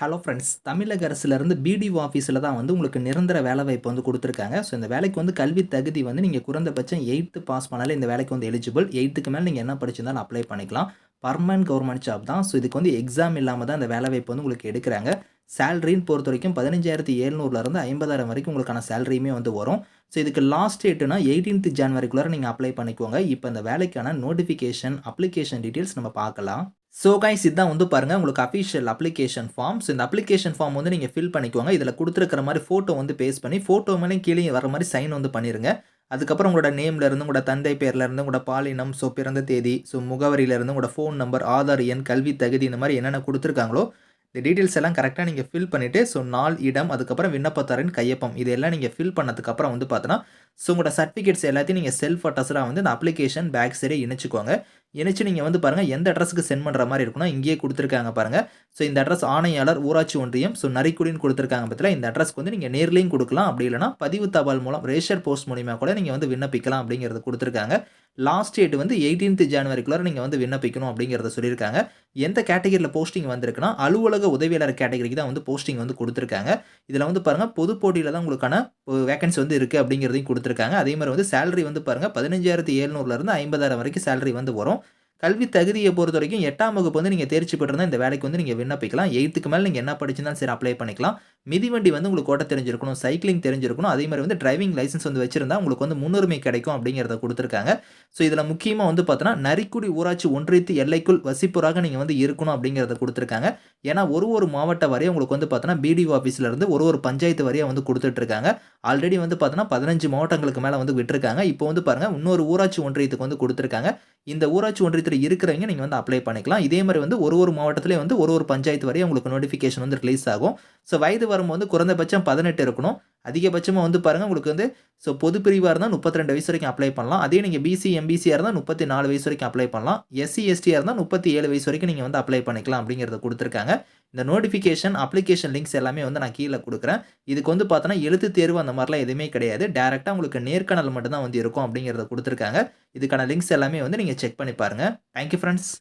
Hello friends தமிழக அரசுலேருந்து BDO ஆஃபீஸில் தான் வந்து உங்களுக்கு நிரந்தர வேலை வாய்ப்பு வந்து கொடுத்துருக்காங்க. ஸோ இந்த வேலைக்கு வந்து கல்வி தகுதி வந்து நீங்கள் குறைந்தபட்சம் எயித்து பாஸ் பண்ணாலே இந்த வேலைக்கு வந்து எலிஜிபிள் எயித்துக்கு மேலே நீங்கள் என்ன படிச்சிருந்தாலும் அப்ளை பண்ணிக்கலாம். பர்மனன்ட் கவர்மெண்ட் ஜாப் தான். ஸோ இதுக்கு வந்து எக்ஸாம் இல்லாமல் தான் இந்த வேலை வாய்ப்பு வந்து உங்களுக்கு எடுக்கிறாங்க. சேலரின்னு பொறுத்த வரைக்கும் பதினஞ்சாயிரத்தி எழுநூறுலேருந்து ஐம்பதாயிரம் வரைக்கும் உங்களுக்கான சேலரியுமே வந்து வரும். ஸோ இதுக்கு லாஸ்ட் டேட்டுனா எயிட்டீன்த் ஜான்வரிக்குள்ளே நீங்கள் அப்ளை பண்ணிக்கோங்க. இப்போ இந்த வேலைக்கான நோட்டிஃபிகேஷன் அப்ளிகேஷன் டீட்டெயில்ஸ் நம்ம பார்க்கலாம். ஸோ கைஸ் இதுதான் வந்து பாருங்கள் உங்களுக்கு அஃபிஷியல் அப்ளிகேஷன் ஃபார்ம் ஸோ இந்த அப்ளிகேஷன் ஃபார்ம் வந்து நீங்கள் ஃபில் பண்ணிக்கோங்க. இதில் கொடுத்துருக்கிற மாதிரி ஃபோட்டோ வந்து பேஸ் பண்ணி ஃபோட்டோ மேலே கீழே வர மாதிரி சைன் வந்து பண்ணிடுங்க அதுக்கப்புறம் உங்களோட நேம்லேருந்து உங்களோட தந்தை பேர்லேருந்து உங்களோட பாலினம் ஸோ பிறந்த தேதி ஸோ முகவரியிலேருந்து உங்களோட ஃபோன் நம்பர் ஆதார் எண் கல்வி தகுதி இந்த மாதிரி என்னென்ன கொடுத்துருக்காங்களோ இந்த டீட்டெயில்ஸ் எல்லாம் கரெக்டாக நீங்கள் ஃபில் பண்ணிவிட்டு ஸோ நாள் இடம் அதுக்கப்புறம் விண்ணப்பத்தாரின் கையொப்பம் இதெல்லாம் நீங்கள் ஃபில் பண்ணதுக்கப்புறம் வந்து பார்த்தோன்னா ஸோ உங்களோட சர்டிஃபிகேட்ஸ் எல்லாத்தையும் நீங்கள் செல்ஃப் அட்டஸ்டாக வந்து இந்த அப்ளிகேஷன் பேக் சைடே இணைச்சிக்கோங்க. இணைச்சு நீங்கள் வந்து பாருங்கள் எந்த அட்ரஸுக்கு சென்ட் பண்ணுற மாதிரி இருக்குன்னா இங்கேயே கொடுத்துருக்காங்க பாருங்கள் ஸோ இந்த அட்ரஸ் ஆணையாளர் ஊராட்சி ஒன்றியம் ஸோ நரிக்குடின்னு கொடுத்துருக்காங்க பற்றில இந்த அட்ரஸ்க்கு வந்து நீங்கள் நேர்லேயும் கொடுக்கலாம். அப்படி இல்லைனா பதிவு தபால் மூலம் ரேஷர் போஸ்ட் மூலிமா கூட நீங்கள் வந்து விண்ணப்பிக்கலாம் அப்படிங்கிறது கொடுத்துருக்காங்க. லாஸ்ட் டேட் வந்து எயிட்டீன்த் ஜனவரிக்குள்ளே நீங்கள் வந்து விண்ணப்பிக்கணும் அப்படிங்கிறத சொல்லியிருக்காங்க. எந்த கேட்டகரியில் போஸ்டிங் வந்திருக்குன்னா அலுவலக உதவியாளர் கேட்டகரிக்கு தான் வந்து போஸ்டிங் வந்து கொடுத்துருக்காங்க. இதில் வந்து பாருங்கள் பொது போட்டியில் தான் உங்களுக்கான வேகன்சி வந்து இருக்குது அப்படிங்கிறதையும் கொடுத்துருக்காங்க. அதே மாதிரி வந்து சேலரி வந்து பாருங்கள் பதினஞ்சாயிரத்தி எழுநூறுலேருந்து ஐம்பதாயிரம் வரைக்கும் சேலரி வந்து வரும். கல்வி தகுதியை பொறுத்த வரைக்கும் எட்டாம் வகுப்பு வந்து நீங்கள் தேர்ச்சி பெற்றிருந்தால் இந்த வேலைக்கு வந்து நீங்கள் விண்ணப்பிக்கலாம். எயித்துக்கு மேலே நீங்கள் என்ன படிச்சிருந்தாலும் சரி அப்ளை பண்ணிக்கலாம். மிதிவண்டி வந்து உங்களுக்கு ஓட்ட தெரிஞ்சிருக்கணும் சைக்கிளிங் தெரிஞ்சிருக்கணும் அதே மாதிரி வந்து டிரைவிங் லைசன்ஸ் வந்து வச்சிருந்தா உங்களுக்கு வந்து முன்னுரிமை கிடைக்கும் அப்படிங்கிறத கொடுத்துருக்காங்க. ஸோ இதில் முக்கியமாக வந்து பார்த்தோன்னா நரிக்குடி ஊராட்சி ஒன்றியத்து எல்லைக்குள் வசிப்பூராக நீங்கள் வந்து இருக்கணும் அப்படிங்கிறத கொடுத்துருக்காங்க. ஏன்னா ஒரு ஒரு மாவட்ட வரையும் உங்களுக்கு வந்து பார்த்தோன்னா பிடிஓ ஆஃபீஸ்லேருந்து ஒரு ஒரு பஞ்சாயத்து வரையும் வந்து கொடுத்துட்ருக்காங்க. ஆல்ரெடி வந்து பார்த்தோன்னா பதினஞ்சு மாவட்டங்களுக்கு மேலே வந்து விட்டுருக்காங்க. இப்போ வந்து பாருங்கள் இன்னொரு ஊராட்சி ஒன்றியத்துக்கு வந்து கொடுத்துருக்காங்க. இந்த ஊராட்சி ஒன்றியத்தில் இருக்கிறவங்க நீங்கள் வந்து அப்ளை பண்ணிக்கலாம். இதே மாதிரி வந்து ஒரு ஒரு மாவட்டத்திலே வந்து ஒரு ஒரு பஞ்சாயத்து வரையும் உங்களுக்கு நோட்டிஃபிகேஷன் வந்து ரிலீஸ் ஆகும். ஸோ வயது வரும்போது குறைந்தபட்சம் பதினெட்டு இருக்கணும். அதிகபட்சமாக வந்து பாருங்கள் உங்களுக்கு வந்து ஸோ பொது பிரிவாக இருந்தால் முப்பத்தி ரெண்டு வயசு வரைக்கும் அப்ளை பண்ணலாம். அதே நீங்கள் பிசி எம்பிசியாக இருந்தால் முப்பத்தி நாலு வயசு வரைக்கும் அப்ளை பண்ணலாம். எஸ்சி எஸ்டியாக இருந்தால் முப்பத்தி ஏழு வயசு வரைக்கும் நீங்கள் வந்து அப்ளை பண்ணிக்கலாம் அப்படிங்கிறத கொடுத்துருக்காங்க. இந்த நோட்டிஃபிகேஷன் அப்ளிகேஷன் லிங்க்ஸ் எல்லாமே வந்து நான் கீழே கொடுக்குறேன். இதுக்கு வந்து பார்த்தோன்னா எழுத்து தேர்வு அந்த மாதிரிலாம் எதுவுமே கிடையாது. டேரெக்டாக உங்களுக்கு நேர்காணல் மட்டும்தான் வந்து இருக்கும் அப்படிங்கிறத கொடுத்துருக்காங்க. இதுக்கான லிங்க்ஸ் எல்லாமே வந்து நீங்கள் செக் பண்ணி பாருங்கள் தேங்க்யூ ஃப்ரெண்ட்ஸ்